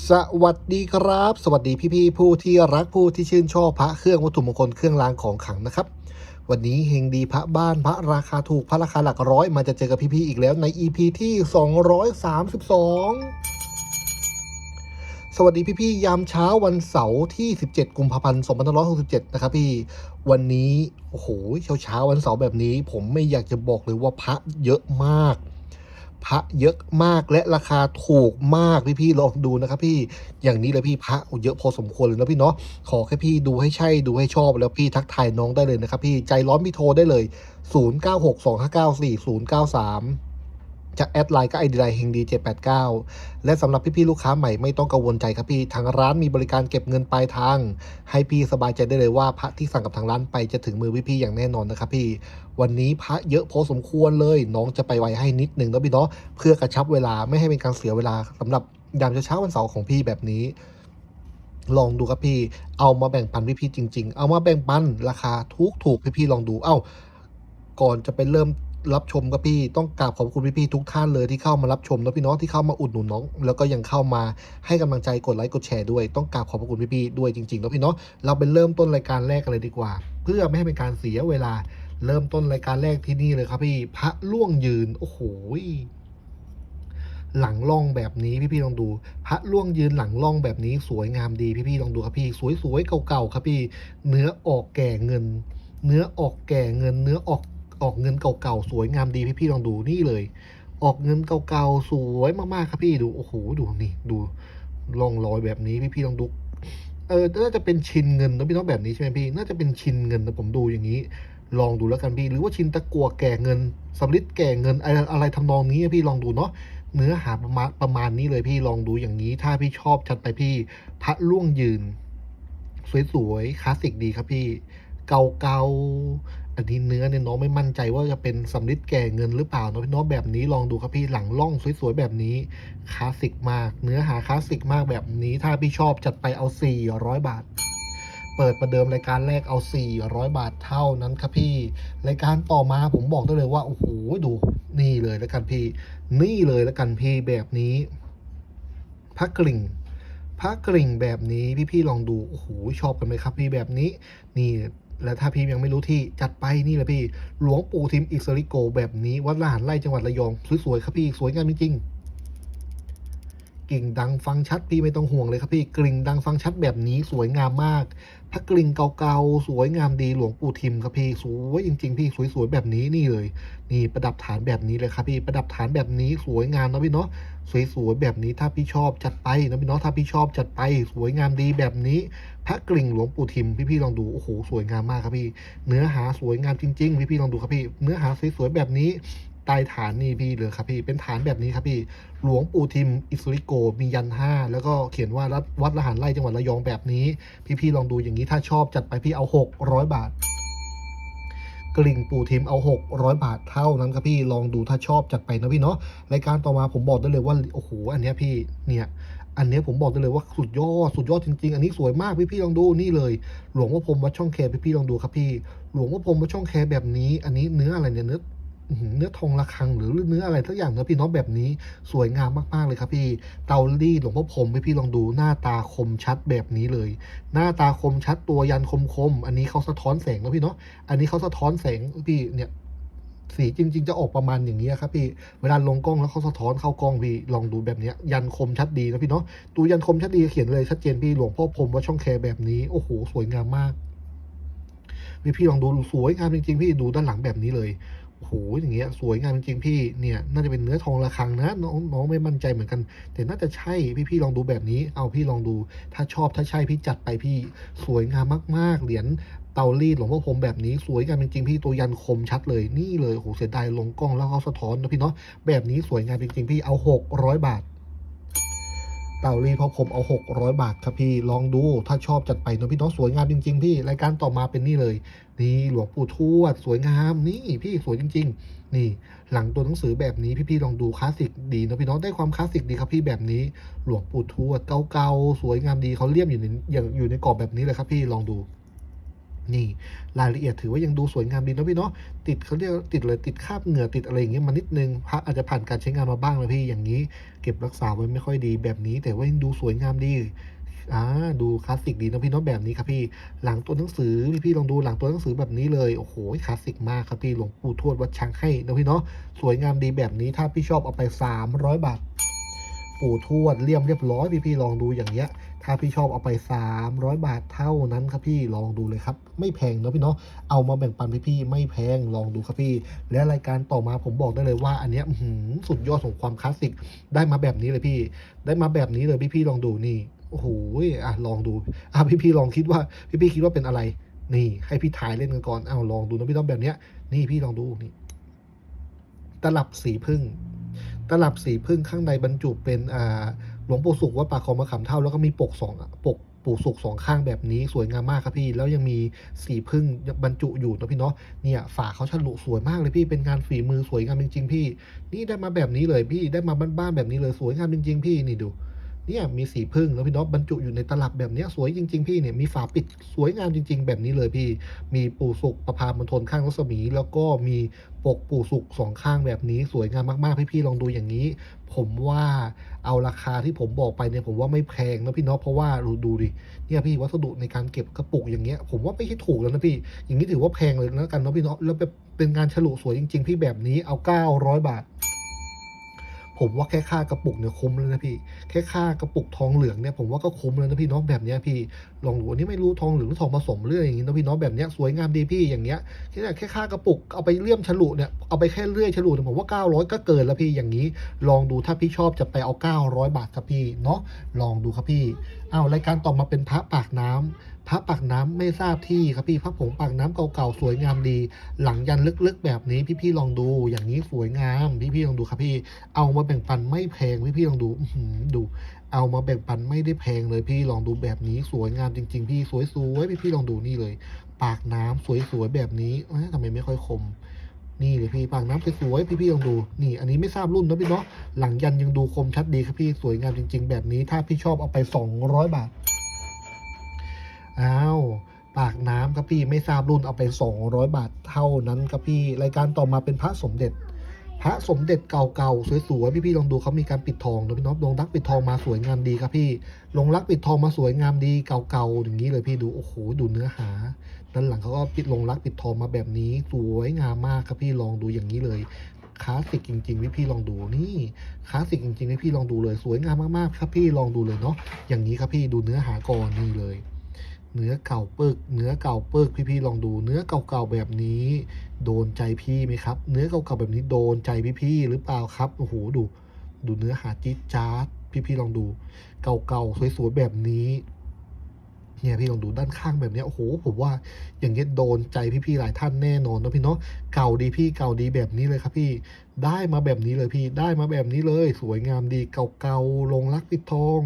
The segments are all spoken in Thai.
สวัสดีครับ สวัสดีพี่ๆผู้ที่รักผู้ที่ชื่นชอบพระเครื่องวัตถุมงคลเครื่องรางของขลังนะครับ วันนี้เฮงดีพระบ้านพระราคาถูกพระราคาหลักร้อยมาจะเจอกับพี่ๆอีกแล้วใน EP ที่ 232 สวัสดีพี่ๆยามเช้าวันเสาร์ที่ 17 กุมภาพันธ์2567 นะครับพี่วันนี้โอ้โหเช้าเช้าวันเสาร์แบบนี้ ผมไม่อยากจะบอกเลยว่าพระเยอะมาก พระเยอะมากและราคาถูกมากพี่พี่ๆลองดูนะครับพี่อย่างนี้เลยพี่พระเยอะพอสมควรเลยนะพี่เนาะขอแค่พี่ดูให้ใช่ดูให้ชอบ แล้วพี่ทักทายน้องได้เลยนะครับพี่ใจร้อนพี่โทรได้เลย 0962594093 จะแอดไลน์ก็ไอดีไลน์เฮงดี789 และสำหรับพี่ๆลูกค้าใหม่ไม่ต้องกังวลใจครับพี่ ทางร้านมีบริการเก็บเงินปลายทาง ให้พี่สบายใจได้เลยว่าพระที่สั่งกับทางร้านไปจะถึงมือพี่ๆอย่างแน่นอนนะครับพี่ วันนี้พระเยอะพอสมควรเลย น้องจะไปไวให้นิดหนึ่งนะพี่เนาะเพื่อกระชับเวลาไม่ให้เป็นการเสียเวลาสำหรับยามเช้าวันเสาร์ของพี่แบบนี้ลองดูครับพี่ เอามาแบ่งปันพี่ๆจริง ๆ เอามาแบ่งปันราคาทุกถูกๆพี่ๆลองดู เอ้า ก่อนจะไปเริ่ม รับชมครับพี่ต้องกราบขอบคุณพี่ๆทุกท่านเลยที่เข้ามารับชมนะพี่น้องที่เข้ามาอุดหนุนน้อง แล้วก็ยังเข้ามาให้กำลังใจกดไลค์กดแชร์ด้วยต้องกราบขอบพระคุณพี่ๆด้วยจริงๆนะพี่เนาะเราเป็นเริ่มต้นรายการแรกกันเลยดีกว่า เพื่อไม่ให้เป็นการเสียเวลาเริ่มต้นรายการแรกที่นี่เลยครับพี่พระล่วงยืนโอ้โหหลังล่องแบบนี้พี่ๆลองดู พระล่วงยืนหลังล่องแบบนี้สวยงามดีพี่ๆลองดูครับพี่สวยๆเก่าๆครับพี่ เนื้อออกแก่เงิน เนื้อออกแก่เงิน เนื้อออก ออกเงินเก่าๆสวยงามดีพี่ๆลองดูนี่เลย ออกเงินเก่าๆสวยมากๆครับพี่ดูโอ้โหดูนี่ดูร่องรอยแบบนี้พี่ๆลองดูเออน่าจะเป็นชินเงินนะพี่น้องแบบนี้ใช่ไหมพี่น่าจะเป็นชินเงินนะผมดูอย่างนี้ ลองดูแล้วกันพี่ หรือว่าชินตะกัวแก่เงินสำลิดแก่เงินอะไรอะไรทำนองนี้พี่ลองดูเนาะเนื้อหาประมาณประมาณนี้เลยพี่ลองดูอย่างนี้ ถ้าพี่ชอบจัดไปพี่ พระล่วงยืน สวยๆคลาสสิกดีครับพี่ เก่าๆ อันนี้เนื้อเนี่ยน้องไม่มั่นใจว่าจะเป็นสำลิดแก่เงินหรือเปล่าเนาะพี่น้องแบบนี้ลองดูครับพี่หลังล่องสวยๆแบบนี้คลาสสิกมาก เนื้อหาคลาสสิกมากแบบนี้ ถ้าพี่ชอบจัดไปเอา 400 บาท เปิดประเดิมรายการแรกเอา 400 บาทเท่านั้นครับพี่รายการต่อมาผมบอกได้เลยว่าโอ้โหดูนี่เลยแล้วกันพี่ นี่เลยแล้วกันพี่แบบนี้พระกริ่งพระกริ่งแบบนี้พี่ๆลองดูโอ้โหชอบกันไหมครับพี่แบบนี้นี่ และถ้าพี่ยังไม่รู้ที่จัดไปนี่แหละพี่ หลวงปู่ทิมอิสริโกแบบนี้วัดละหันไร่จังหวัดระยองสวยๆครับพี่สวยงามจริงๆ กิ่งดังฟังชัดพี่ไม่ต้องห่วงเลยครับพี่กริ่งดังฟังชัดแบบนี้สวยงามมาก ถ้ากริ่งเก่าๆสวยงามดีหลวงปู่ทิมครับพี่สวยจริง ๆ พี่สวยๆแบบนี้นี่เลย นี่ประดับฐานแบบนี้เลยครับพี่ประดับฐานแบบนี้สวยงามนะพี่เนาะสวยๆแบบนี้ถ้าพี่ชอบจัดไปนะพี่เนาะถ้าพี่ชอบจัดไป สวยงามดีแบบนี้ พระกริ่งหลวงปู่ทิมพี่ๆลองดูโอ้โหสวยงามมากครับพี่ เนื้อหาสวยงามจริง ๆ พี่ๆลองดูครับพี่เนื้อหาสวยๆแบบนี้ ใต้ฐานนี่พี่เลยครับพี่เป็นฐานแบบนี้ครับพี่ หลวงปู่ทิมอิสุริโกมียันห้าแล้วก็เขียนว่าวัดวัดละหันไร่จังหวัดระยองแบบนี้ พี่ๆลองดูอย่างนี้ถ้าชอบจัดไปพี่เอา 600 บาท กลิ่งปู่ทิมเอา 600 บาทเท่านั้นครับพี่ลองดูถ้าชอบจัดไปนะพี่เนาะรายการต่อมาผมบอกได้เลยว่าโอ้โหอันเนี้ยพี่เนี่ยอันนี้ผมบอกได้เลยว่าสุดยอดสุดยอดจริงๆ อันนี้สวยมากพี่ๆลองดูนี่เลย หลวงพ่อพรมวัดช่องแคพี่ๆลองดูครับพี่ หลวงพ่อพรมวัดช่องแคแบบนี้ อันนี้เนื้ออะไรเนี่ยเนื้อ เนื้อทองระฆังหรือเนื้ออะไรสักอย่างนะพี่น้องแบบนี้สวยงามมากๆเลยครับพี่เตารีดหลวงพ่อพรหมพี่ลองดูหน้าตาคมชัดแบบนี้เลย หน้าตาคมชัดตัวยันคมคมๆอันนี้เขาสะท้อนแสงนะพี่เนาะอันนี้เขาสะท้อนแสงพี่เนี่ยสีจริง ๆ จะออกประมาณอย่างนี้ครับพี่ เวลาลงกล้องแล้วเขาสะท้อนเข้ากล้องพี่ลองดูแบบนี้ยันคมชัดดีนะพี่เนาะตัวยันคมชัดดีเขียนเลยชัดเจนพี่หลวงพ่อพรมว่าช่องแคร์แบบนี้โอ้โหสวยงามมากพี่พี่ลองดูสวยงามจริงๆพี่ดูด้านหลังแบบนี้เลย โอ้โหอย่างเงี้ยสวยงามจริงพี่เนี่ยน่าจะเป็นเนื้อทองระคังนะน้องน้องไม่มั่นใจเหมือนกัน แต่น่าจะใช่พี่พี่ลองดูแบบนี้ เอาพี่ลองดู ถ้าชอบถ้าใช่พี่จัดไปพี่สวยงามมาก ๆ เหรียญเตารีดหลวงพ่อพรมแบบนี้สวยงามจริงๆพี่ตัวยันคมชัดเลยนี่เลยโอ้โหเสียดายลงกล้องแล้วเขาสะท้อนนะพี่เนาะแบบนี้สวยงามจริงๆพี่เอา 600 บาท เตารีเพ่อผมเอา 600 บาทครับพี่ลองดูถ้าชอบจัดไปนะพี่น้องสวยงามจริงๆพี่รายการต่อมาเป็นนี่เลย นี่หลวงปู่ทวด สวยงามนี่พี่สวยจริง ๆ นี่ หลังตัวหนังสือแบบนี้พี่ๆลองดูคลาสสิกดีนะพี่น้องได้ความคลาสสิกดีครับพี่แบบนี้หลวงปู่ทวดเก่าๆสวยงามดีเขาเลี่ยมอยู่ในอย่างอยู่ในกรอบแบบนี้เลยครับพี่ลองดู นี่รายละเอียดถือว่ายังดูสวยงามดีนะพี่เนาะติดเขาเรียกติดเลยติดคราบเหงื่อติดอะไรอย่างเงี้ยมานิดนึงพระอาจจะผ่านการใช้งานมาบ้างแล้วพี่อย่างนี้ เก็บรักษาไว้ไม่ค่อยดีแบบนี้ แต่ว่ายังดูสวยงามดีอ่าดูคลาสสิกดีนะพี่เนาะแบบนี้ครับพี่หลังตัวหนังสือพี่พี่ลองดูหลังตัวหนังสือแบบนี้เลยโอ้โหคลาสสิกมากครับพี่หลวงปู่ทวดวัดช้างให้นะพี่เนาะสวยงามดีแบบนี้ถ้าพี่ชอบเอาไป 300 บาทปู่ทวดเลี่ยมเรียบร้อยพี่พี่ลองดูอย่างเงี้ย ถ้าพี่ชอบเอาไป 300 บาทเท่านั้นครับพี่ลองดูเลยครับ ไม่แพงเนาะพี่เนาะเอามาแบ่งปันพี่พี่ๆไม่แพงลองดูครับพี่ และรายการต่อมาผมบอกได้เลยว่า อันเนี้ยสุดยอดของความคลาสสิกได้มาแบบนี้เลยพี่ ได้มาแบบนี้เลยพี่พี่ๆลองดูนี่โอ้โหอะลองดูอะพี่พี่ๆลองคิดว่าพี่พี่ๆคิดว่าเป็นอะไร นี่ ให้พี่ถ่ายเล่นกันก่อนเอาลองดูนะพี่ต้องแบบเนี้ย นี่พี่ลองดูนี่ตลับสีพึ่ง ตลับสีพึ่งข้างในบรรจุเป็นอ่า หลวงปู่สุขวัดป่าคลองมะขามเท่าแล้วก็มีปกสองปกปู่สุขสองข้างแบบนี้สวยงามมากครับพี่ แล้วยังมีสีพึ่งบรรจุอยู่นะพี่เนาะเนี่ยฝาเขาฉลุสวยมากเลยพี่เป็นงานฝีมือสวยงามจริงๆพี่ นี่ได้มาแบบนี้เลยพี่ได้มาบ้านๆแบบนี้เลยสวยงามจริงๆพี่นี่ดู เนี่ยมีสีพึ่งแล้วพี่เนาะบรรจุอยู่ในตลับแบบนี้สวยจริง ๆ พี่เนี่ยมีฝาปิดสวยงามจริง ๆ แบบนี้เลยพี่ มีปู่สุกประพามณฑลข้างรัศมี แล้วก็มีปกปู่สุกสองข้างแบบนี้สวยงามมากๆพี่ๆลองดูอย่างนี้ ผมว่าเอาราคาที่ผมบอกไปเนี่ยผมว่าไม่แพงนะพี่เนาะเพราะว่าดูดูดิเนี่ยพี่วัสดุในการเก็บกระปุกอย่างเงี้ย ผมว่าไม่ใช่ถูกแล้วนะพี่ อย่างนี้ถือว่าแพงเลยแล้วกันนะพี่เนาะแล้วเป็นงานฉลุสวยจริง ๆ พี่แบบนี้เอา900บาท ผมว่าแค่ค่ากระปุกเนี่ยคุ้มแล้วนะพี่ แค่ค่ากระปุกทองเหลืองเนี่ยผมว่าก็คุ้มแล้วนะพี่เนาะแบบเนี้ยพี่ ลองดูอันนี้ไม่รู้ทองเหลืองหรือทองผสมเรื่อยอย่างงี้นะพี่เนาะแบบเนี้ยสวยงามดีพี่อย่างเงี้ยแค่แค่ค่ากระปุกเอาไปเลี่ยมฉลุเนี่ยเอาไปแค่เลื่อยฉลุเนี่ยผมว่า 900 ก็เกินแล้วพี่อย่างนี้ ลองดูถ้าพี่ชอบจะไปเอา 900 บาทครับพี่เนาะลองดูครับพี่อ้าวรายการต่อมาเป็นพระปากน้ำ พระปากน้ำไม่ทราบที่ครับพี่พระผงปากน้ำเก่าๆสวยงามดี หลังยันลึกๆแบบนี้พี่ๆลองดู อย่างนี้สวยงาม พี่ๆลองดูครับพี่ เอามาแบ่งปันไม่แพงพี่พี่ลองดูดู เอามาแบ่งปันไม่ได้แพงเลยพี่ลองดูแบบนี้สวยงามจริง ๆ พี่สวยๆพี่พี่ลองดูนี่เลย ปากน้ำสวยๆแบบนี้ทำไมไม่ค่อยคมนี่เลยพี่ปากน้ำสวยๆพี่พี่ลองดู นี่อันนี้ไม่ทราบรุ่นนะพี่เนาะหลังยันยังดูคมชัดดีครับพี่สวยงามจริง ๆ แบบนี้ถ้าพี่ชอบเอาไป 200 บาท อ้าวปากน้ำครับพี่ไม่ทราบรุ่นเอาไป 200 บาทเท่านั้นครับพี่รายการต่อมาเป็นพระสมเด็จ พระสมเด็จเก่าๆสวยๆพี่ๆลองดูเขามีการปิดทองนะพี่น้องลงรักปิดทองมาสวยงามดีครับพี่ลงรักปิดทองมาสวยงามดีเก่าๆอย่างนี้เลยพี่ดูโอ้โหดูเนื้อหาด้านหลังเขาก็ปิดลงรักปิดทองมาแบบนี้ สวยงามมากครับพี่ลองดูอย่างนี้เลยคลาสสิกจริงๆพี่พี่ลองดูนี่คลาสสิกจริงๆพี่พี่ลองดูเลยสวยงามมากๆครับพี่ลองดูเลยเนาะอย่างนี้ครับพี่ดูเนื้อหาก่อนนี่เลย เนื้อเก่าเปิกเนื้อเก่าเปิกพี่ๆลองดู เนื้อเก่าๆแบบนี้ โดนใจพี่ไหมครับ เนื้อเก่าๆแบบนี้โดนใจพี่ๆหรือเปล่าครับโอ้โหดู ดูเนื้อหาจี๊ดจ๊าดพี่ๆลองดู เก่าๆสวยๆแบบนี้เนี่ยพี่ลองดูด้านข้างแบบเนี้ยโอ้โหผมว่าอย่างเงี้ยโดนใจพี่ๆหลายท่านแน่นอนนะพี่เนาะเก่าดีพี่เก่าดีแบบนี้เลยครับพี่ได้มาแบบนี้เลยพี่ได้มาแบบนี้เลย สวยงามดีเก่าๆลงรักปิดทอง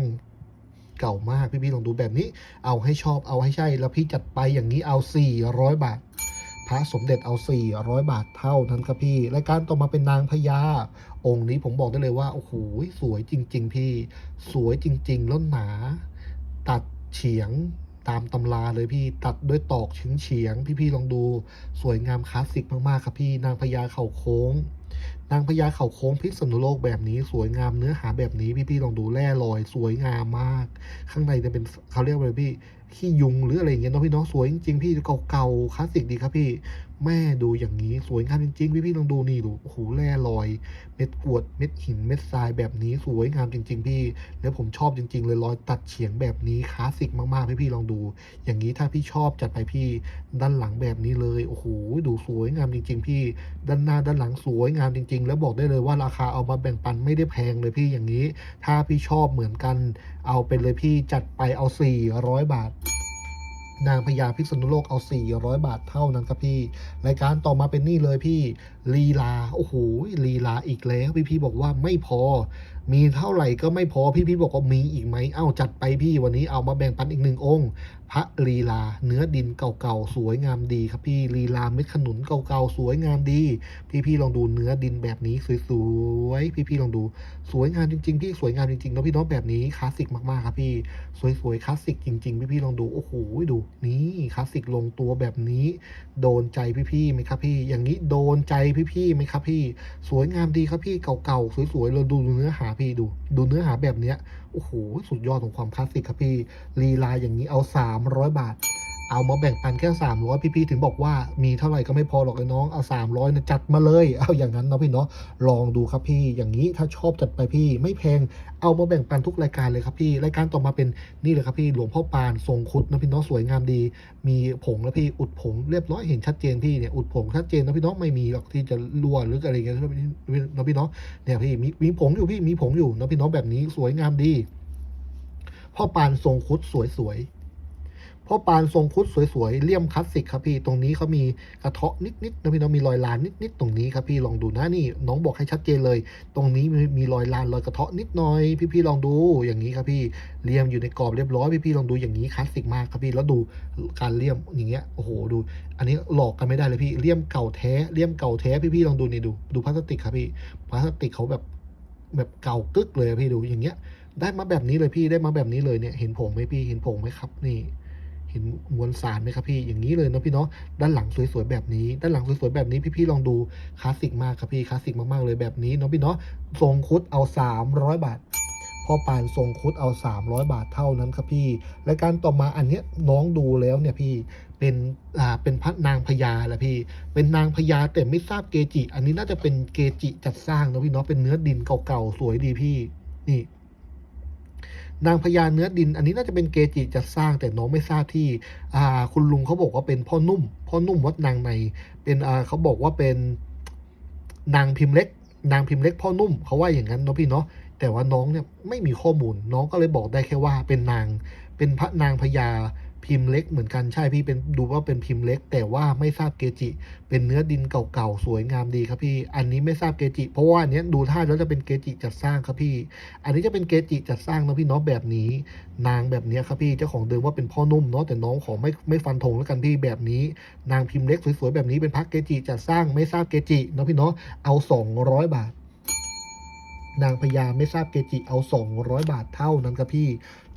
เก่ามากพี่ๆลองดูแบบนี้ เอาให้ชอบเอาให้ใช่ แล้วพี่จัดไปอย่างนี้เอา 400 บาท พระสมเด็จเอา 400 บาทเท่านั้นครับพี่รายการต่อมาเป็นนางพญาองค์นี้ผมบอกได้เลยว่าโอ้โหสวยจริง ๆ พี่สวยจริง ๆ แล้วหนา ตัดเฉียงตามตำราเลยพี่ตัดด้วยตอกเฉียงเฉียงพี่ๆลองดูสวยงามคลาสสิกมากๆครับพี่นางพญาเข่าโค้ง นางพญาเขาโค้งพิษณุโลกแบบนี้สวยงามเนื้อหาแบบนี้พี่ๆลองดูแร่ลอย สวยงามมาก ข้างในจะเป็นเขาเรียกว่าอะไรพี่ขี้ยุงหรืออะไรเงี้ยเนาะพี่เนาะสวยจริงๆพี่เก่าๆคลาสสิกดีครับพี่ แม่ดูอย่างนี้สวยงามจริงๆ พี่ๆลองดูนี่ดูโอ้โหแร่ลอย เม็ดกวด เม็ดหิน เม็ดทรายแบบนี้สวยงามจริง ๆ พี่ แล้วผมชอบจริง ๆ เลยรอยตัดเฉียงแบบนี้คลาสสิกมากๆ พี่ๆลองดู อย่างนี้ถ้าพี่ชอบจัดไปพี่ด้านหลังแบบนี้เลยโอ้โหดูสวยงามจริง ๆ พี่ ด้านหน้าด้านหลังสวยงามจริง ๆ แล้วบอกได้เลยว่าราคาเอามาแบ่งปันไม่ได้แพงเลยพี่อย่างนี้ ถ้าพี่ชอบเหมือนกัน เอาไปเลยพี่จัดไปเอา400บาท นางพญาพิษณุโลกเอา 400 บาทเท่านั้นครับพี่ รายการต่อมาเป็นนี่เลยพี่ลีลา โอ้โหลีลาอีกแล้วพี่พี่บอกว่าไม่พอ มีเท่าไหร่ก็ไม่พอพี่พี่บอกว่ามีอีกไหมเอ้าจัดไปพี่วันนี้เอามาแบ่งปันอีกหนึ่งองค์พระลีลา เนื้อดินเก่าๆสวยงามดีครับพี่ลีลาเม็ดขนุนเก่าๆสวยงามดี พี่ๆลองดูเนื้อดินแบบนี้สวยๆพี่ๆลองดู สวยงามจริงๆพี่สวยงามจริงๆเนาะพี่น้องแบบนี้คลาสสิกมากๆครับพี่สวยๆคลาสสิกจริงๆพี่ๆลองดูโอ้โหดูนี่คลาสสิกลงตัวแบบนี้ โดนใจพี่ๆไหมครับพี่ อย่างนี้โดนใจพี่พี่ๆไหมครับพี่ สวยงามดีครับพี่เก่าๆสวยๆเราดูเนื้อหาพี่ดู ดูเนื้อหาแบบเนี้ย โอ้โหสุดยอดของความคลาสสิกครับพี่ลีลาอย่างนี้เอา 300 บาท เอามาแบ่งปันแค่300พี่ๆถึงบอกว่ามีเท่าไหร่ก็ไม่พอหรอกไอ้น้องเอา300นะจัดมาเลยเอาอย่างนั้นเนาะพี่เนาะลองดูครับพี่อย่างนี้ถ้าชอบจัดไปพี่ไม่แพงเอามาแบ่งปันทุกรายการเลยครับพี่รายการต่อมาเป็นนี่เลยครับพี่หลวงพ่อปานทรงคุดนะพี่เนาะสวยงามดี มีผงแล้วพี่อุดผงเรียบร้อยเห็นชัดเจนพี่เนี่ยอุดผงชัดเจนนะพี่เนาะไม่มีหรอกที่จะรั่วหรืออะไรเงี้ยนะพี่เนาะเนี่ยพี่มีมีผงอยู่พี่มีผงอยู่นะพี่เนาะแบบนี้สวยงามดีพ่อปานทรงคุดสวยๆ พ่อปานทรงคุดสวยๆเลี่ยมคลาสสิกครับพี่ตรงนี้เขามีกระเทาะนิดๆนะพี่น้องมีรอยลานนิดๆตรงนี้ครับพี่ลองดูนะนี่น้องบอกให้ชัดเจนเลย ตรงนี้มีมีรอยลานรอยกระเทาะนิดหน่อย พี่ๆลองดูอย่างนี้ครับพี่เลี่ยมอยู่ในกรอบเรียบร้อยพี่ๆลองดูอย่างนี้คลาสสิกมากครับพี่แล้วดูการเลี่ยมอย่างเงี้ยโอ้โหดู อันนี้หลอกกันไม่ได้เลยพี่เลี่ยมเก่าแท้เลี่ยมเก่าแท้พี่ๆลองดูนี่ดูดูพลาสติกครับพี่พลาสติกเขาแบบแบบเก่ากึกเลยพี่ดูอย่างเงี้ย ได้มาแบบนี้เลยพี่ได้มาแบบนี้เลยเนี่ยเห็นผงไหมพี่เห็นผงไหมครับนี่ ห็นมวลสารไหมครับพี่อย่างนี้เลยเนาะพี่เนาะด้านหลังสวยๆแบบนี้ ด้านหลังสวยๆแบบนี้พี่ๆลองดูคลาสสิกมากครับพี่คลาสสิกมากๆเลยแบบนี้เนาะพี่เนาะทรงคุดเอา 300 บาทพ่อปานทรงคุดเอา 300 บาทเท่านั้นครับพี่ และการต่อมาอันเนี้ยน้องดูแล้วเนี่ยพี่เป็นอ่าเป็นพระนางพญาแหละพี่ เป็นนางพญาแต่ไม่ทราบเกจิ อันนี้น่าจะเป็นเกจิจัดสร้างเนาะพี่เนาะเป็นเนื้อดินเก่าๆสวยดีพี่นี่ นางพญาเนื้อดิน อันนี้น่าจะเป็นเกจิจัดสร้างแต่น้องไม่ทราบที่คุณลุงเขาบอกว่าเป็นพ่อนุ่ม พ่อนุ่มวัดนางใน เป็นเขาบอกว่าเป็นนางพิมพ์เล็ก นางพิมพ์เล็กพ่อนุ่มเขาว่าอย่างนั้นเนาะพี่เนาะแต่ว่าน้องเนี่ยไม่มีข้อมูล น้องก็เลยบอกได้แค่ว่าเป็นนางเป็นพระนางพญา พิมพ์เล็กเหมือนกันใช่พี่เป็นดูว่าเป็นพิมพ์เล็ก แต่ว่าไม่ทราบเกจิ เป็นเนื้อดินเก่าๆสวยงามดีครับพี่ อันนี้ไม่ทราบเกจิ เพราะว่าอันเนี้ยดูท่าแล้วจะเป็นเกจิจัดสร้างครับพี่ อันนี้จะเป็นเกจิจัดสร้างเนาะพี่เนาะแบบนี้ นางแบบนี้ครับพี่เจ้าของเดิมว่าเป็นพ่อนุ่มเนาะแต่น้องขอไม่ไม่ฟันธงแล้วกันพี่แบบนี้ นางพิมพ์เล็กสวยๆแบบนี้เป็นพักเกจิจัดสร้างไม่ทราบเกจิเนาะพี่เนาะเอา 200 บาทนางพญาไม่ทราบเกจิเอา 200 บาทเท่านั้นครับพี่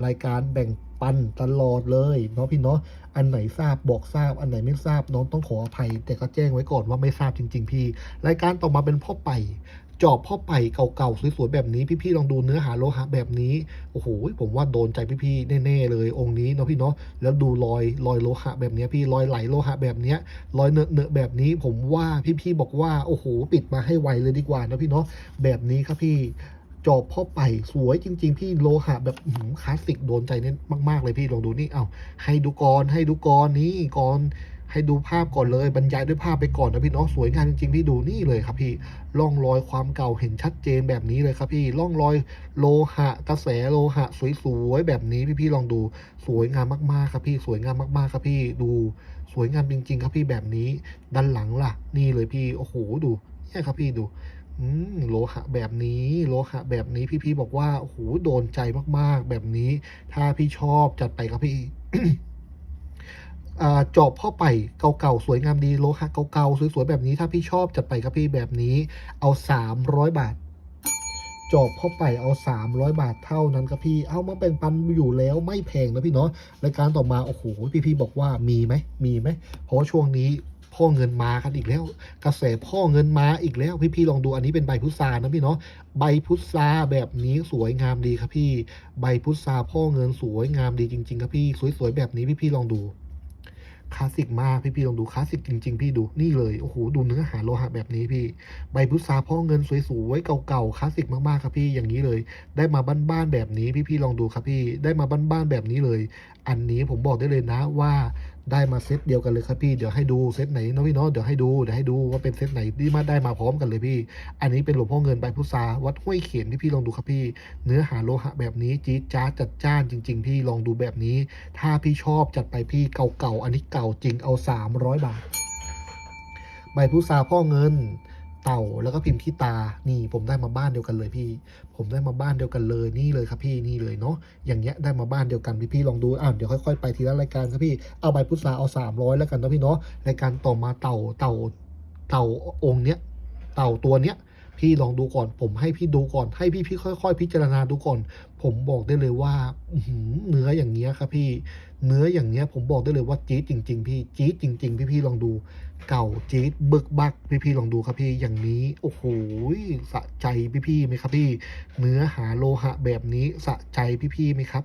รายการแบ่ง ปันตลอดเลยเนาะพี่เนาะอันไหนทราบบอกทราบ อันไหนไม่ทราบน้องต้องขออภัย แต่ก็แจ้งไว้ก่อนว่าไม่ทราบจริง ๆ พี่ รายการต่อมาเป็นพ่อไปจอบพ่อไปเก่าๆสวยๆแบบนี้พี่ๆลองดูเนื้อหาโลหะแบบนี้โอ้โหผมว่าโดนใจพี่ๆแน่ๆเลย องค์นี้เนาะพี่เนาะแล้วดูรอยรอยโลหะแบบนี้พี่รอยไหลโลหะแบบนี้รอยเนอะเนอแบบนี้ผมว่าพี่ๆบอกว่าโอ้โหปิดมาให้ไวเลยดีกว่านะพี่เนาะแบบนี้ครับพี่ จอบพ่อไปสวยจริง ๆ พี่โลหะแบบคลาสสิกโดนใจเน้นมากๆเลยพี่ลองดูนี่เอาให้ดูก่อนให้ดูก่อนนี่ก่อนให้ดูภาพก่อนเลยบรรยายด้วยภาพไปก่อนนะพี่เน้องสวยงามจริงๆพี่ดูนี่เลยครับพี่ร่องรอยความเก่าเห็นชัดเจนแบบนี้เลยครับพี่ร่องรอยโลหะกระแสโลหะ สวยๆแบบนี้พี่ๆลองดูสวยงามมากๆครับพี่สวยงามมากๆครับพี่ดูสวยงามจริง ๆ ครับพี่แบบนี้ด้านหลังล่ะ นี่เลยพี่โอ้โหดูเนี่ยครับพี่ดู โลหะแบบนี้โลหะแบบนี้พี่ๆบอกว่าโอ้โหโดนใจมากๆ แบบนี้ ถ้าพี่ชอบจัดไปครับพี่จอบพ่อไปเก่าๆสวยงามดีโลหะเก่าๆสวยๆแบบนี้ ถ้าพี่ชอบจัดไปครับพี่แบบนี้ เอา 300 บาท จอบพ่อไปเอา 300 บาทเท่านั้นครับพี่ เอามาเป็นปันอยู่แล้วไม่แพงนะพี่เนาะรายการต่อมาโอ้โหพี่ๆบอกว่ามีไหมมีไหมเพราะช่วงนี้ พ่อเงินมากันอีกแล้ว กระแสพ่อเงินมาอีกแล้ว พี่ๆลองดูอันนี้เป็นใบพุทรานะพี่เนาะใบพุทราแบบนี้สวยงามดีครับพี่ ใบพุทราพ่อเงินสวยงามดีจริง ๆ ครับพี่ สวยๆแบบนี้พี่ๆลองดูคลาสสิกมากพี่ๆลองดูคลาสสิกจริง ๆ พี่ดูนี่เลยโอ้โหดูเนื้อหาโลหะแบบนี้พี่ ใบพุทราพ่อเงินสวยๆเก่าๆคลาสสิกมากๆครับพี่อย่างนี้เลย ได้มาบ้านๆแบบนี้พี่ๆลองดูครับพี่ได้มาบ้านๆแบบนี้เลย อันนี้ผมบอกได้เลยนะว่า ได้มาเซตเดียวกันเลยครับพี่ เดี๋ยวให้ดูเซตไหนเนาะพี่เนาะเดี๋ยวให้ดูเดี๋ยวให้ดูว่าเป็นเซตไหนที่มาได้มาพร้อมกันเลยพี่ อันนี้เป็นหลวงพ่อเงินใบพุทราวัดห้วยเขียนที่พี่ลองดูครับพี่ เนื้อหาโลหะแบบนี้จี๊ดจ้าจัดจ้านจริง ๆ พี่ลองดูแบบนี้ ถ้าพี่ชอบจัดไปพี่เก่าๆอันนี้เก่าจริงเอา 300 บาท ใบพุทราพ่อเงิน เต่าแล้วก็พิมพ์ขี้ตา นี่ผมได้มาบ้านเดียวกันเลยพี่ ผมได้มาบ้านเดียวกันเลยนี่เลยครับพี่นี่เลยเนาะ อย่างเงี้ยได้มาบ้านเดียวกันพี่พี่ลองดู อะเดี๋ยวค่อยๆไปทีละรายการครับพี่ เอาใบพุทราเอาสามร้อยแล้วกันนะพี่เนาะ รายการต่อมาเต่าเต่าเต่าองค์เนี้ย เต่าตัวเนี้ยพี่ลองดูก่อน ผมให้พี่ดูก่อน ให้พี่พี่ค่อย ๆ พิจารณาดูก่อน ผมบอกได้เลยว่าหือเนื้ออย่างเงี้ยครับพี่ เนื้ออย่างเงี้ยผมบอกได้เลยว่าจี๊ดจริง ๆ พี่จี๊ดจริง ๆ พี่พี่ลองดู เก่าจี๊ดบึกบักพี่พี่ลองดูครับพี่อย่างนี้ โอ้โหสะใจพี่พี่ไหมครับพี่ เนื้อหาโลหะแบบนี้สะใจพี่พี่ไหมครับ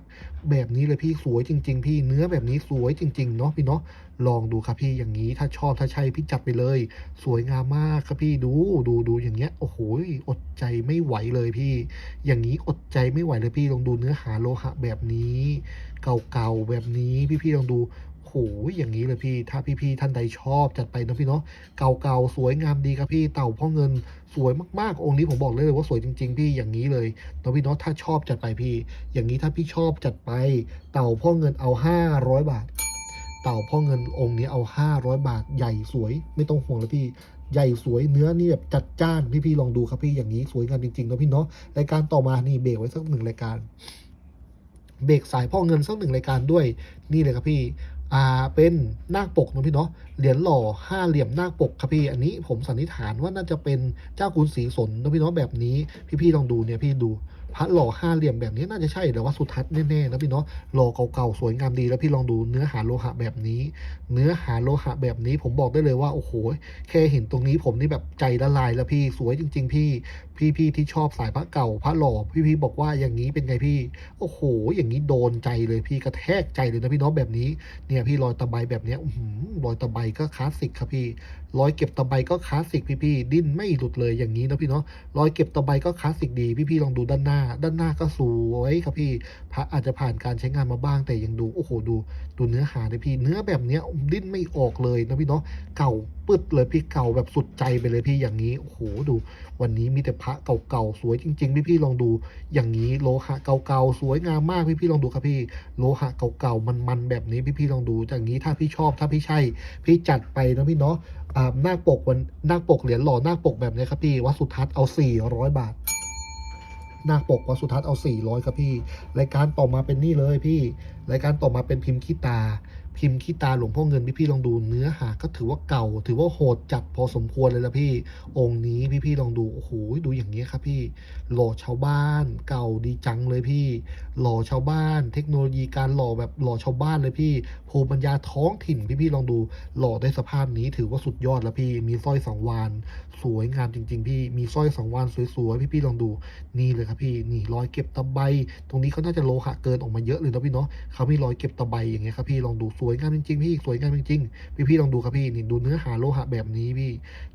แบบนี้เลยพี่สวยจริง ๆ พี่เนื้อแบบนี้สวยจริงๆเนาะพี่เนาะลองดูครับพี่อย่างนี้ถ้าชอบถ้าใช่พี่จัดไปเลย สวยงามมากครับพี่ดูดูดูอย่างเงี้ยโอ้โหอดใจไม่ไหวเลยพี่ อย่างนี้อดใจไม่ไหวเลยพี่ลองดูเนื้อหาโลหะแบบนี้ เก่าๆแบบนี้พี่ๆลองดู อย่างนี้เลยพี่ถ้าพี่ๆท่านใดชอบจัดไปนะพี่เนาะเก่าๆสวยงามดีครับพี่เต่าพ่อเงินสวยมากๆองค์นี้ผมบอกเลยว่าสวยจริง ๆ พี่อย่างนี้เลยนะพี่เนาะถ้าชอบจัดไปพี่ อย่างนี้ถ้าพี่ชอบจัดไป เต่าพ่อเงินเอา 500 บาท เต่าพ่อเงินองค์นี้เอา 500 บาทใหญ่สวยไม่ต้องห่วงเลยพี่ใหญ่สวยเนื้อนี่แบบจัดจ้านพี่ๆลองดูครับพี่อย่างนี้สวยงามจริงๆนะพี่เนาะรายการต่อมานี่เบรกไว้สักหนึ่งรายการเบรกสายพ่อเงินสักหนึ่งรายการด้วยนี่เลยครับพี่ อ่าเป็นนาคปกนะพี่เนาะเหรียญหล่อห้าเหลี่ยมนาคปกครับพี่อันนี้ผมสันนิษฐานว่าน่าจะเป็นเจ้าคุณศรีสนนะพี่เนาะแบบนี้ พี่ๆลองดูเนี่ยพี่ดูพระหล่อห้าเหลี่ยมแบบนี้น่าจะใช่แต่ว่าสุทัศน์แน่ๆนะพี่เนาะหล่อเก่าๆสวยงามดีแล้วพี่ลองดูเนื้อหาโลหะแบบนี้ เนื้อหาโลหะแบบนี้ผมบอกได้เลยว่าโอ้โหแค่เห็นตรงนี้ผมนี่แบบใจละลายแล้วพี่สวยจริง ๆ พี่พี่ๆที่ชอบสายพระเก่าพระหล่อพี่ๆบอกว่าอย่างนี้เป็นไงพี่ โอ้โห อย่างนี้โดนใจเลยพี่กระแทกใจเลยนะพี่น้องแบบนี้ เนี่ยพี่รอยตะไบแบบเนี้ยอื้อหือรอยตะไบก็คลาสสิกครับพี่ รอยเก็บตะไบก็คลาสสิกพี่ๆดิ้นไม่หลุดเลยอย่างนี้นะพี่เนาะรอยเก็บตะไบก็คลาสสิกดีพี่ๆลองดูด้านหน้า ด้านหน้าก็สวยครับพี่พระอาจจะผ่านการใช้งานมาบ้างแต่ยังดูโอ้โหดูดูเนื้อหาเลยพี่ เนื้อแบบเนี้ยดิ้นไม่ออกเลยนะพี่เนาะเก่า ปึดเลยพี่เก่าแบบสุดใจไปเลยพี่อย่างนี้โอ้โหดู วันนี้มีแต่พระเก่าๆสวยจริงๆพี่ๆลองดูอย่างนี้โลหะเก่าๆสวยงามมากพี่ๆลองดูครับพี่โลหะเก่าๆมันๆแบบนี้พี่ๆลองดูอย่างนี้ถ้าพี่ชอบถ้าพี่ใช่ พี่จัดไปนะพี่เนาะอ่าหน้าปกวันหน้าปกเหรียญหล่อหน้าปกแบบนี้ครับพี่วัดสุทัศน์เอา 400 บาทหน้าปกวัดสุทัศน์เอา 400 ครับพี่ รายการต่อมาเป็นนี่เลยพี่ รายการต่อมาเป็นพิมพ์ขี้ตา พิมพ์ขี้ตาหลวงพ่อเงินพี่ๆลองดูเนื้อหาก็ถือว่าเก่า ถือว่าโหดจัดพอสมควรเลยละพี่ องค์นี้พี่ๆลองดูโอ้โหดูอย่างนี้ยครับพี่หล่อชาวบ้าน เก่าดีจังเลยพี่ หล่อชาวบ้าน เทคโนโลยีการหล่อแบบหล่อชาวบ้านเลยพี่ภูมิปัญญาท้องถิ่นพี่ๆลองดู หล่อได้สภาพนี้ถือว่าสุดยอดแล้วพี่ มีสร้อยสองวานสวยงามจริง ๆ พี่มีสร้อยสองวานสวยๆพี่ๆลองดูนี่เลยครับพี่นี่รอยเก็บตะไบตรงนี้เขาน่าจะโลหะเกินออกมาเยอะเลยนะพี่เนาะเขามีรอยเก็บตะไบอย่างเงี้ยครับพี่ลองดูสวยงามจริงๆพี่สวยงามจริงๆพี่ๆลองดูครับพี่นี่ดูเนื้อหาโลหะแบบนี้พี่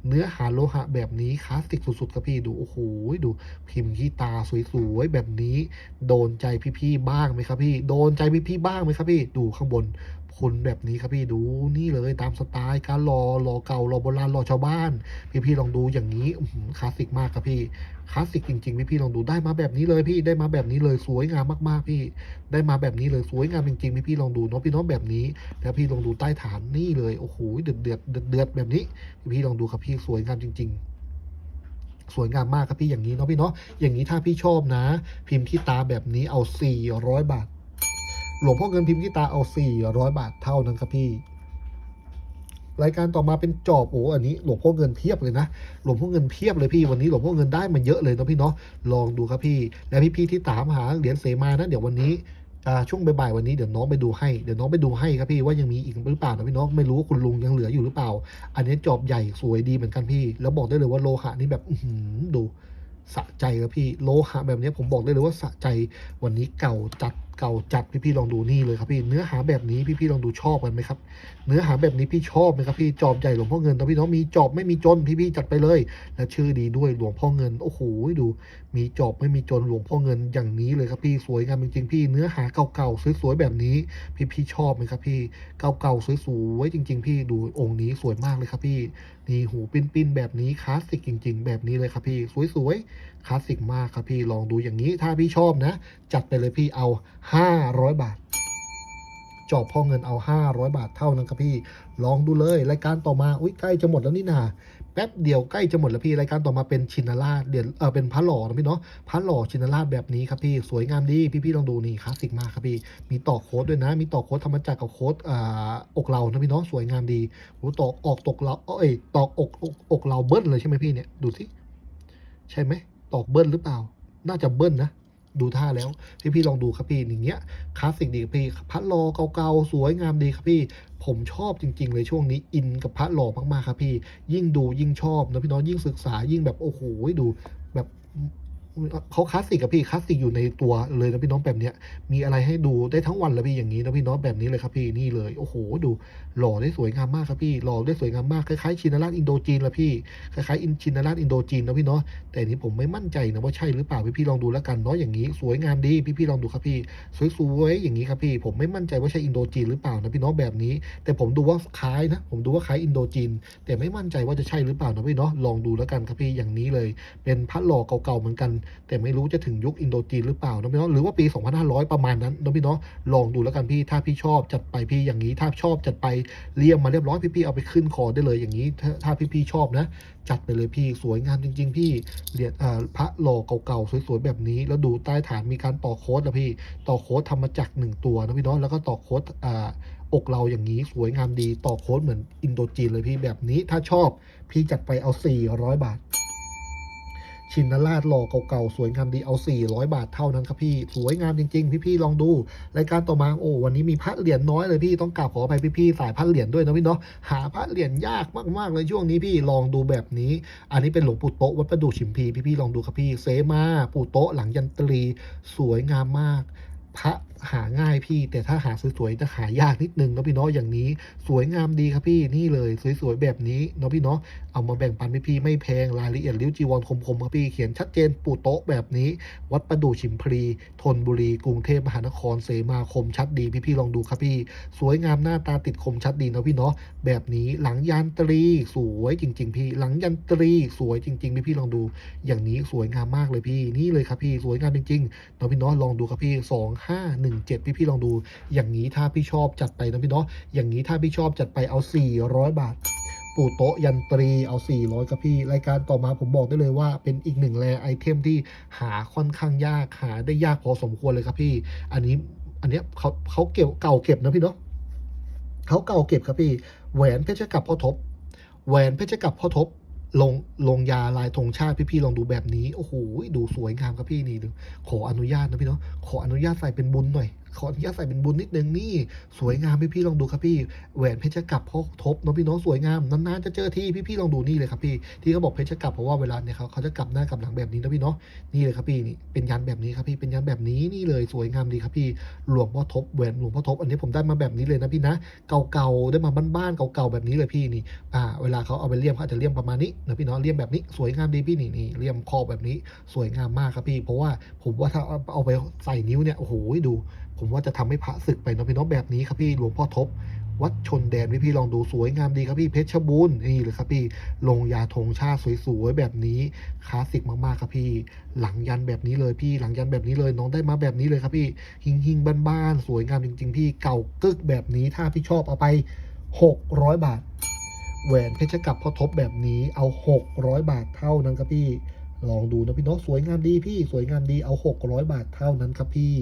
เนื้อหาโลหะแบบนี้คลาสสิกสุดๆครับพี่ดูโอ้โหดูพิมพ์ที่ตาสวยๆแบบนี้ โดนใจพี่ๆบ้างไหมครับพี่ โดนใจพี่ๆบ้างไหมครับพี่ดูข้างบน คนแบบนี้ครับพี่ดูนี่เลยตามสไตล์การรอรอเก่ารอโบราณรอชาวบ้าน พี่ๆลองดูอย่างนี้คลาสสิกมากครับพี่คลาสสิกจริงๆพี่ๆลองดูได้มาแบบนี้เลยพี่ได้มาแบบนี้เลยสวยงามมากๆ พี่ได้มาแบบนี้เลยสวยงามจริงๆพี่ๆลองดูเนาะพี่เน้องแบบนี้ แล้วพี่ลองดูใต้ฐานนี่เลยโอ้โหเดือดเดือดเดือดแบบนี้พี่ๆลองดูครับพี่สวยงามจริง ๆสวยงามมากครับพี่อย่างนี้เนาะพี่เนาะอย่างนี้ถ้าพี่ชอบนะ พิมพ์ที่ตาแบบนี้เอา 400 บาท หลวงพ่อเงินพิมพ์ที่ตาเอา 400 บาทเท่านั้นครับพี่ รายการต่อมาเป็นจอบโอ้อันนี้ หลวงพ่อเงินเพียบเลยนะ หลวงพ่อเงินเพียบเลยพี่ วันนี้หลวงพ่อเงินได้มาเยอะเลยนะพี่เนาะ ลองดูครับพี่ และพี่ๆที่ตามหาเหรียญเสมานะเดี๋ยววันนี้ช่วงบ่ายๆวันนี้เดี๋ยวน้องไปดูให้เดี๋ยวน้องไปดูให้ครับพี่ว่ายังมีอีกหรือเปล่านะพี่เน้องไม่รู้ว่าคุณลุงยังเหลืออยู่หรือเปล่า อันนี้จอบใหญ่สวยดีเหมือนกันพี่ แล้วบอกได้เลยว่าโลหะนี่แบบอืดูสะใจครับพี่ โลหะแบบนี้ผมบอกได้เลยว่าสะใจวันนี้เก่าจัด เก่าจัดพี่ๆลองดูนี่เลยครับพี่เนื้อหาแบบนี้พี่ๆลองดูชอบกันไหมครับ เนื้อหาแบบนี้พี่ชอบไหมครับพี่จอบใหญ่หลวงพ่อเงินนพี่น้องมีจอบไม่มีจนพี่ๆจัดไปเลยและชื่อดีด้วยหลวงพ่อเงินโอ้โหดู มีจอบไม่มีจนหลวงพ่อเงินอย่างนี้เลยครับพี่สวยงามจริงๆพี่เนื้อหาเก่าๆสวยๆแบบนี้ พี่ๆชอบไหมครับพี่เก่าๆสวยๆจริง ๆ พี่ดูองค์นี้สวยมากเลยครับพี่นี่หูปิ้นๆแบบนี้คลาสสิกจริง ๆ แบบนี้เลยครับพี่สวยๆ คลาสสิกมากครับพี่ลองดูอย่างนี้ถ้าพี่ชอบนะ จัดไปเลยพี่เอา 500 บาทจอบพ่อเงินเอา 500 บาทเท่านั้นครับพี่ ลองดูเลยรายการต่อมาอุ้ยใกล้จะหมดแล้วนี่นาแป๊บเดียวใกล้จะหมดแล้วพี่รายการต่อมาเป็นชินาราชเดี๋ยวเออเป็นพระหล่อนะพี่เนาะพระหล่อชินาราชแบบนี้ครับพี่สวยงามดีพี่ๆลองดูนี่คลาสสิกมากครับพี่มีต่อโค้ดด้วยนะ มีต่อโค้ดธรรมจักรกับโค้ดอ่าอกเรานะพี่เนาะสวยงามดีโหตอกออกตกเราเอ้ยตอกอกอกอกเราเบิ้ลเลยใช่ไหมพี่เนี่ยดูสิใช่ไหม ตอกเบิ้ลหรือเปล่า น่าจะเบิ้ลนะ ดูท่าแล้ว พี่พี่ๆลองดูครับพี่อย่างเงี้ยคลาสสิกดีครับพี่พัดรอเก่าๆสวยงามดีครับพี่ ผมชอบจริง ๆ เลยช่วงนี้อินกับพระหล่อมากๆครับพี่ ยิ่งดูยิ่งชอบนะพี่น้องยิ่งศึกษายิ่งแบบโอ้โหดูแบบ เขาคลาสสิกกับพี่คลาสสิกอยู่ในตัวเลยนะพี่น้องแบบเนี้ยมีอะไรให้ดูได้ทั้งวันเลยพี่อย่างนี้นะพี่น้องแบบนี้เลยครับพี่นี่เลยโอ้โหดู หล่อได้สวยงามมากครับพี่หล่อได้สวยงามมากคล้ายๆชินราชอินโดจีนละพี่คล้ายๆอินชินราชอินโดจีนนะพี่เนาะแต่นี้ผมไม่มั่นใจนะว่าใช่หรือเปล่าพี่พี่ลองดูแล้วกันเนาะอย่างนี้ สวยงามดีพี่พี่ลองดูครับพี่สวยๆอย่างนี้ครับพี่ ผมไม่มั่นใจว่าใช่อินโดจีนหรือเปล่านะพี่เน้องแบบนี้ แต่ผมดูว่าคล้ายนะ ผมดูว่าคล้ายอินโดจีน แต่ไม่มั่นใจว่าจะใช่หรือเปล่านะพี่เนาะลองดูแล้วกันครับพี่อย่างนี้เลย เป็นพระหล่อเก่าๆเหมือนกันแต่ไม่รู้จะถึงยุคอินโดจีนหรือเปล่านะพี่เนาะหรือว่าปี 2500 ประมาณนั้นนะพี่เนาะลองดูแล้วกันพี่ถ้าพี่ชอบจัดไปพี่อย่างนี้ถ้าชอบจัดไปเลี่ยมมาเรียบร้อยพี่ๆเอาไปขึ้นคอได้เลยอย่างนี้ ถ้าถ้าพี่ๆชอบนะ จัดไปเลยพี่สวยงามจริง ๆ พี่เหรียญอ่าพระหล่อเก่าๆสวยๆแบบนี้ แล้วดูใต้ฐานมีการต่อโค้ดนะพี่ต่อโค้ดทำมาจากหนึ่งตัวนะพี่เน้องแล้วก็ต่อโค้ดอ่าอกเราอย่างนี้สวยงามดีต่อโค้ดเหมือนอินโดจีนเลยพี่แบบนี้ถ้าชอบ พี่จัดไปเอา 400 บาท ชินราชหล่อเก่าๆ สวยงามดีเอา 400 บาทเท่านั้นครับพี่ สวยงามจริง ๆ พี่ๆลองดู รายการต่อมาโอ้วันนี้มีพระเหรียญน้อยเลยพี่ต้องกราบขออภัยพี่ๆสายพระเหรียญด้วยนะพี่เนาะหาพระเหรียญยากมากๆเลยช่วงนี้พี่ลองดูแบบนี้ อันนี้เป็นหลวงปู่โต๊ะวัดประดู่ชิมพีพี่ๆลองดูครับพี่เซมาปู่โต๊ะหลังยันตรีสวยงามมากพระหาง่ายพี่ แต่ถ้าหาสวยๆจะหายากนิดนึงเนาะพี่เนาะอย่างนี้ สวยงามดีครับพี่นี่เลย สวยๆแบบนี้เนาะพี่เนาะเอามาแบ่งปันพี่พี่ๆไม่แพงรายละเอียดริ้วจีวรคมๆครับพี่เขียนชัดเจนปู่โต๊ะแบบนี้ วัดประดู่ชิมพลีธนบุรีกรุงเทพมหานครเสมาคมชัดดีพี่ๆลองดูครับพี่ สวยงามหน้าตาติดคมชัดดีนะพี่เนาะแบบนี้หลังยันตรีสวยจริง ๆ พี่ หลังยันตรีสวยจริงๆพี่ๆลองดู อย่างนี้สวยงามมากเลยพี่นี่เลยครับพี่สวยงามจริงๆนะพี่เนาะลองดูครับพี่สองห้าหนึ่งเจ็ดพี่พี่ๆลองดู อย่างนี้ถ้าพี่ชอบจัดไปนะพี่เนาะอย่างนี้ถ้าพี่ชอบจัดไปเอา 400 บาท ปูโต๊ะยันตรี เอา 400ครับพี่ รายการต่อมาผมบอกได้เลยว่าเป็นอีกหนึ่งแรไอเทมที่หาค่อนข้างยาก หาได้ยากพอสมควรเลยครับพี่ อันนี้ อันเนี้ยเขาเขาเก็บเก่าเก็บนะพี่เนาะเขาเก่าเก็บครับพี่ แหวนเพชรกับพ่อทบ แหวนเพชรกับพ่อทบลงลงยาลายธงชาติพี่ๆลองดูแบบนี้ โอ้โห ดูสวยงามครับพี่นี่ดูขออนุญาตนะพี่เนาะ ขออนุญาตใส่เป็นบุญหน่อย ขออนุญาตใส่เป็นบุญนิดนึงนี่สวยงามพี่ๆลองดูครับพี่แหวนเพชรกับพ่อทบเนาะพี่เนาะสวยงามนานๆจะเจอที่พี่ๆลองดูนี่เลยครับพี่ที่เขาบอกเพชรกับเพราะว่าเวลาเนี่ยเขาเขาจะกลับหน้ากลับหลังแบบนี้นะพี่เนาะนี่เลยครับพี่นี่เป็นยันแบบนี้ครับพี่เป็นยันแบบนี้นี่เลยสวยงามดีครับพี่หลวงพ่อทบแหวนหลวงพ่อทบอันนี้ผมได้มาแบบนี้เลยนะพี่นะเก่าๆได้มาบ้านๆเก่าๆแบบนี้เลยพี่นี่อ่าเวลาเขาเอาไปเลี่ยมเขาอาจจะเลี่ยมประมาณนี้นะพี่เน้องเลี่ยมแบบนี้สวยงามดีพี่นี่นี่เลี่ยมคอแบบนี้สวยงามมากครับพี่ เพราะว่าผมว่าถ้าเอาเอาไปใส่นิ้วเนี่ยโอ้โหดู ผมว่าจะทำให้พระศึกไปนะพี่น้องแบบนี้ครับพี่หลวงพ่อทบ วัดชนแดนพี่พี่ลองดูสวยงามดีครับพี่เพชรบูรณ์นี่เลยครับพี่ลงยาธงชาติสวยๆแบบนี้คลาสสิกมากๆครับพี่ หลังยันแบบนี้เลยพี่หลังยันแบบนี้เลยน้องได้มาแบบนี้เลยครับพี่หิงหิงๆบ้านๆสวยงามจริง ๆ พี่เก่ากึกแบบนี้ถ้าพี่ชอบเอาไป 600 บาทแหวนเพชรกับพ่อทบแบบนี้เอา 600 บาทเท่านั้นครับพี่ ลองดูนะพี่เน้องสวยงามดีพี่สวยงามดีเอา 600 บาทเท่านั้นครับพี่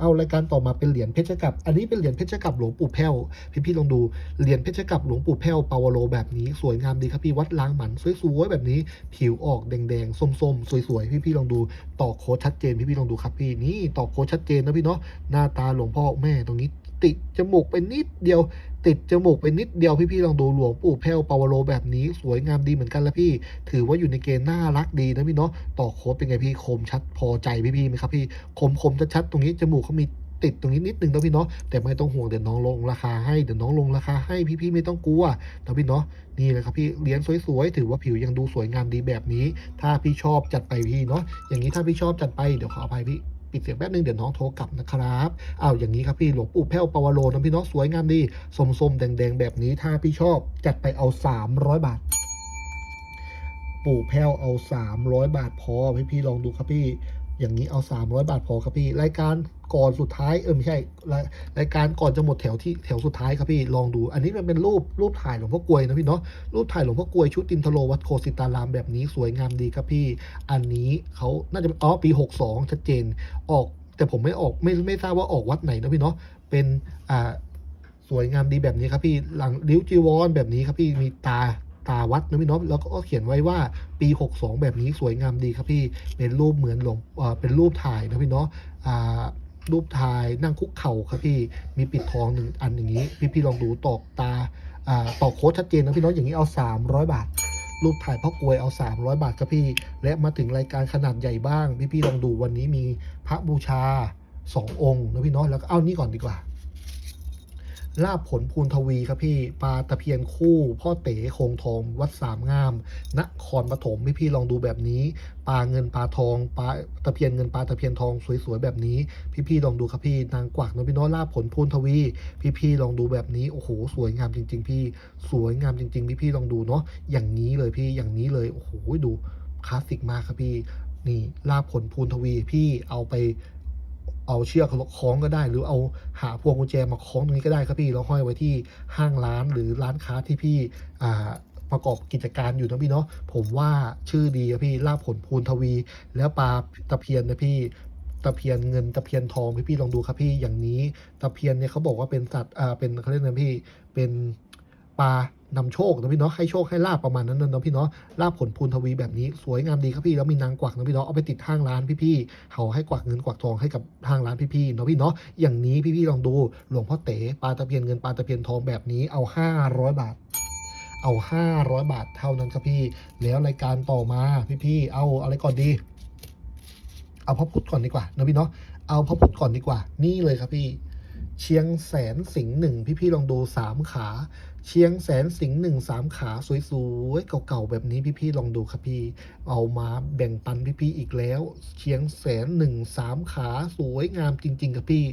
เอารายการต่อมาเป็นเหรียญเพชรกับ อันนี้เป็นเหรียญเพชรกับหลวงปู่แพ้วพี่พี่ๆลองดูเหรียญเพชรกับหลวงปู่แพ้วปาวโลแบบนี้สวยงามดีครับพี่วัดล้างหมันสวยๆแบบนี้ ผิวออกแดงๆส้มๆสวยๆพี่พี่ๆลองดูต่อโค้ดชัดเจนพี่พี่ๆลองดูครับพี่นี่ต่อโค้ดชัดเจนนะพี่เนาะหน้าตาหลวงพ่อแม่ตรงนี้ติดจมูกไปนิดเดียว ติดจมูกไปนิดเดียวพี่ๆลองดูหลวงปู่แพ้วปาวโลแบบนี้สวยงามดีเหมือนกันแล้วพี่ ถือว่าอยู่ในเกณฑ์น่ารักดีนะพี่เนาะต่อโค้ดเป็นไงพี่คมชัดพอใจพี่ๆไหมครับพี่คมคมชัดๆตรงนี้จมูกเขามีติดตรงนี้นิดนึงนะพี่เนาะแต่ไม่ต้องห่วงเดี๋ยวน้องลงราคาให้เดี๋ยวน้องลงราคาให้พี่ๆไม่ต้องกลัวนะพี่เนาะนี่เลยครับพี่เหรียญสวยๆถือว่าผิวยังดูสวยงามดีแบบนี้ ถ้าพี่ชอบจัดไปพี่เนาะอย่างนี้ถ้าพี่ชอบจัดไปเดี๋ยวขออภัยพี่ ปิดเสียงแป๊บนึงเดี๋ยวน้องโทรกลับนะครับเอาอย่างนี้ครับพี่หลวงปู่แพ้วปาวโลนะพี่น้องสวยงามดีสมสมๆแดงๆแบบนี้ถ้าพี่ชอบจัดไปเอา 300 บาท ปู่แพ้วเอา 300 บาทพอพี่พี่ลองดูครับพี่อย่างนี้เอา 300 บาทพอครับพี่รายการ ก่อนสุดท้ายเออไม่ใช่รายการก่อนจะหมดแถวที่แถวสุดท้ายครับพี่ลองดู อันนี้มันเป็นรูปรูปถ่ายหลวงพ่อกลวยนะพี่เนาะรูปถ่ายหลวงพ่อกลวยชุดตินทโลวัดโคสิตารามแบบนี้สวยงามดีครับพี่ อันนี้เขาน่าจะอ๋อปี62ชัดเจนออก แต่ผมไม่ออกไม่ไม่ทราบว่าออกวัดไหนนะพี่เนาะเป็นอ่าสวยงามดีแบบนี้ครับพี่หลังริ้วจีวรแบบนี้ครับพี่มีตาตาวัดนะพี่เนาะแล้วก็เขียนไว้ว่าปี 62 แบบนี้สวยงามดีครับพี่เป็นรูปเหมือนหลวงเป็นรูปถ่ายนะพี่เนาะอ่า รูปถ่ายนั่งคุกเข่าครับพี่มีปิดทองหนึ่งอันอย่างนี้ พี่พี่ลองดูตอกตาอ่าตอกโค้ดชัดเจนนะพี่น้องอย่างนี้เอา 300 บาท รูปถ่ายพ่อกวยเอา 300 บาทครับพี่ และมาถึงรายการขนาดใหญ่บ้าง พี่ๆลองดูวันนี้มีพระบูชา 2 องค์นะพี่น้อยแล้วก็เอานี่ก่อนดีกว่า ลาบผลพูนทวีครับพี่ปลาตะเพียนคู่ พ่อเต๋โคงทองวัดสามงามนครปฐมพี่พี่ลองดูแบบนี้ปลาเงินปลาทองปลาตะเพียนเงินปลาตะเพียนทองสวยๆแบบนี้ พี่พี่ลองดูครับพี่นางกวักนพี่น้อยลาบผลพูนทวี พี่พี่ลองดูแบบนี้โอ้โหสวยงามจริง ๆ พี่สวยงามจริง ๆ พี่พี่ลองดูเนาะอย่างนี้เลยพี่อย่างนี้เลยโอ้โหดูคลาสสิกมากครับพี่นี่ลาบผลพูนทวีพี่เอาไป เอาเชือกคล้องก็ได้ หรือเอาหาพวงกุญแจมาคล้องตรงนี้ก็ได้ครับพี่แล้วห้อยไว้ที่ห้างร้านหรือร้านค้าที่พี่อ่าประกอบกิจการอยู่นะพี่เนาะผมว่าชื่อดีครับพี่ลาบผลพูนทวี แล้วปลาตะเพียนนะพี่ตะเพียนเงินตะเพียนทองพี่พี่ลองดูครับพี่อย่างนี้ตะเพียนเนี่ยเขาบอกว่าเป็นสัตว์อ่าเป็นเขาเรียกนะพี่เป็นปลา นำโชคนะพี่เนาะให้โชคให้ลาบประมาณนั้นนะพี่เนาะลาบผลพูนทวีแบบนี้สวยงามดีครับพี่แล้วมีนางกวักนะพี่เนาะเอาไปติดห้างร้านพี่ๆเขาให้กวักเงินกวักทองให้กับห้างร้านพี่ๆเนาะพี่เนาะอย่างนี้พี่ๆลองดูหลวงพ่อเต๋ปลาตะเพียนเงินปลาตะเพียนทองแบบนี้เอา 500 บาทเอา 500 บาทเท่านั้นครับพี่ แล้วรายการต่อมาพี่ๆเอาอะไรก่อนดี เอาพระพุทธก่อนดีกว่านะพี่เนาะ เอาพระพุทธก่อนดีกว่า นี่เลยครับพี่ เชียงแสนสิงห์หนึ่งพี่ๆลองดูสามขา เชียงแสนสิงห์หนึ่งสามขาสวยๆเก่าๆแบบนี้พี่ๆลองดูครับพี่ เอามาแบ่งปันพี่ๆอีกแล้ว เชียงแสนหนึ่งสามขาสวยงามจริง ๆ ครับพี่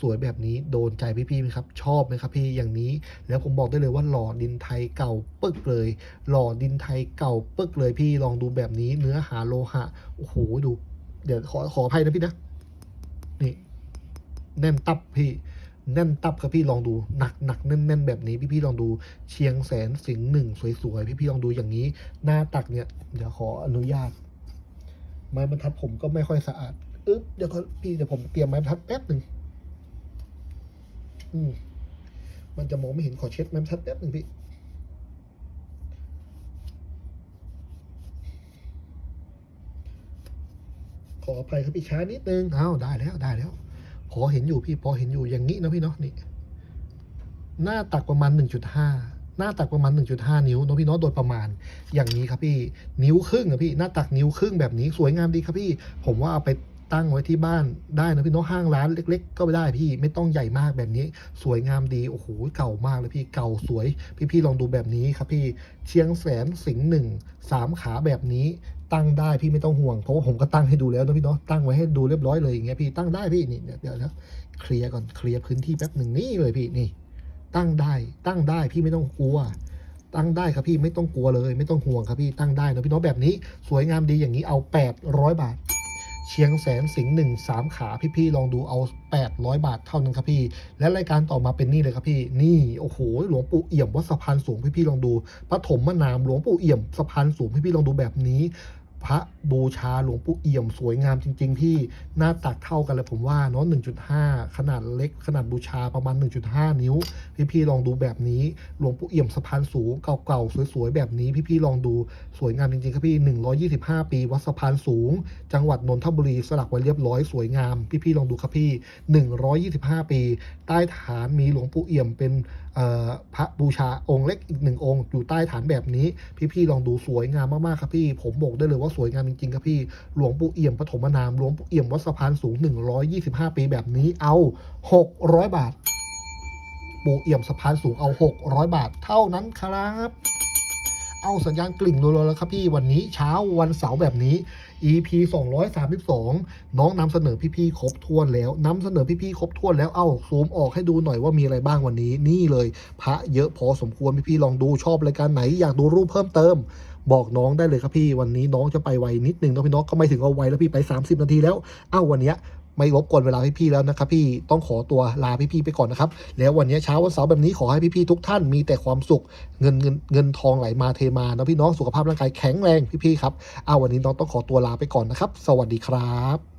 สวยๆแบบนี้โดนใจพี่ๆไหมครับ ชอบไหมครับพี่อย่างนี้ แล้วผมบอกได้เลยว่าหล่อดินไทยเก่าปึกเลย หล่อดินไทยเก่าปึกเลยพี่ลองดูแบบนี้เนื้อหาโลหะโอ้โหดู เดี๋ยวขอขออภัยนะพี่นะนี่แน่นตับพี่ แน่นตับครับพี่ลองดูหนักหนักแน่นแน่นแบบนี้พี่พี่ลองดูเชียงแสนสิงหนึ่งสวยๆพี่พี่ลองดูอย่างนี้ หน้าตักเนี่ยเดี๋ยวขออนุญาต ไม้บรรทัดผมก็ไม่ค่อยสะอาดอึ๊บเดี๋ยวพี่เดี๋ยวผมเตรียมไม้บรรทัดแป๊บหนึ่งอืมมันจะมองไม่เห็นขอเช็ดไม้บรรทัดแป๊บหนึ่งพี่ขออภัยครับพี่ช้านิดนึงอ้าวได้แล้วได้แล้ว พอเห็นอยู่พี่พอเห็นอยู่อย่างนี้นะพี่เนาะนี่หน้าตักประมาณ 1.5 หน้าตักประมาณ 1.5 นิ้วเนาะพี่เนาะโดยประมาณอย่างนี้ครับพี่นิ้วครึ่งอะพี่หน้าตักนิ้วครึ่งแบบนี้สวยงามดีครับพี่ ผมว่าเอาไป ตั้งไว้ที่บ้านได้นะพี่เนาะห้างร้านเล็ก ๆ ก็ได้พี่ไม่ต้องใหญ่มากแบบนี้ สวยงามดีโอ้โหเก่ามากเลยพี่เก่าสวย พี่ๆลองดูแบบนี้ครับพี่เชียงแสนสิงห์หนึ่งสามขาแบบนี้ตั้งได้พี่ไม่ต้องห่วงเพราะว่าผมก็ตั้งให้ดูแล้วนะพี่เนาะตั้งไว้ให้ดูเรียบร้อยเลยอย่างเงี้ยพี่ตั้งได้พี่นี่เดี๋ยวนะเคลียร์ก่อนเคลียร์พื้นที่แป๊บหนึ่งนี่เลยพี่นี่ ตั้งได้ตั้งได้พี่ไม่ต้องกลัว ตั้งได้ครับพี่ไม่ต้องกลัวเลย ไม่ต้องห่วงครับพี่ตั้งได้นะพี่เน้องแบบนี้ สวยงามดีอย่างนี้เอา800บาท เชียงแสนสิงห์หนึ่งสามขาพี่ๆลองดูเอา 800 บาทเท่านั้นครับพี่ และรายการต่อมาเป็นนี่เลยครับพี่ นี่โอ้โหหลวงปู่เอี่ยมวัดสะพานสูงพี่ๆลองดูปฐมมะนามหลวงปู่เอี่ยมสะพานสูงพี่ๆลองดูแบบนี้ พระบูชาหลวงปู่เอี่ยมสวยงามจริงๆพี่หน้าตักเท่ากันเลยผมว่าเนาะ1.5 ขนาดเล็กขนาดบูชาประมาณ 1.5 นิ้ว พี่ๆลองดูแบบนี้หลวงปู่เอี่ยมสะพานสูงเก่าๆสวยๆแบบนี้พี่ๆลองดูสวยงามจริงๆครับพี่ 125 ปี วัดสะพานสูง จังหวัดนนทบุรีสลักไว้เรียบร้อยสวยงาม พี่ๆลองดูครับพี่125 ปี ใต้ฐานมีหลวงปู่เอี่ยมเป็นพระบูชาองค์เล็กอีกหนึ่งองค์ อยู่ใต้ฐานแบบนี้ พี่ๆลองดูสวยงามมากๆครับพี่ ผมบอกได้เลยว่าสวยงามจริงๆครับพี่ หลวงปู่เอี่ยมปฐมนาม หลวงปู่เอี่ยมวัดสะพานสูง 125 ปีแบบนี้เอา 600 บาท ปู่เอี่ยมสะพานสูงเอา 600 บาทเท่านั้นครับเอาสัญญาณกลิ่งรัวๆแล้วครับพี่วันนี้เช้าวันเสาร์แบบนี้ EP 232 น้องนำเสนอพี่ๆครบถ้วนแล้วนำเสนอพี่ๆครบถ้วนแล้วเอาซูมออกให้ดูหน่อยว่ามีอะไรบ้างวันนี้ นี่เลย พระเยอะพอสมควรพี่ๆลองดูชอบรายการไหนอยากดูรูปเพิ่มเติม บอกน้องได้เลยครับพี่วันนี้น้องจะไปไวนิดนึงนะพี่น้องก็ไม่ถึงเอาไวแล้วพี่ไป 30 นาทีแล้วเอ้าวันเนี้ยไม่รบกวนเวลาพี่ๆแล้วนะครับพี่ต้องขอตัวลาพี่ๆไปก่อนนะครับ แล้ววันนี้เช้าวันเสาร์แบบนี้ขอให้พี่ๆทุกท่านมีแต่ความสุขเงินเงินเงินทองไหลมาเทมานะพี่น้องสุขภาพร่างกายแข็งแรงพี่ๆครับเอาวันนี้น้องต้องขอตัวลาไปก่อนนะครับ สวัสดีครับ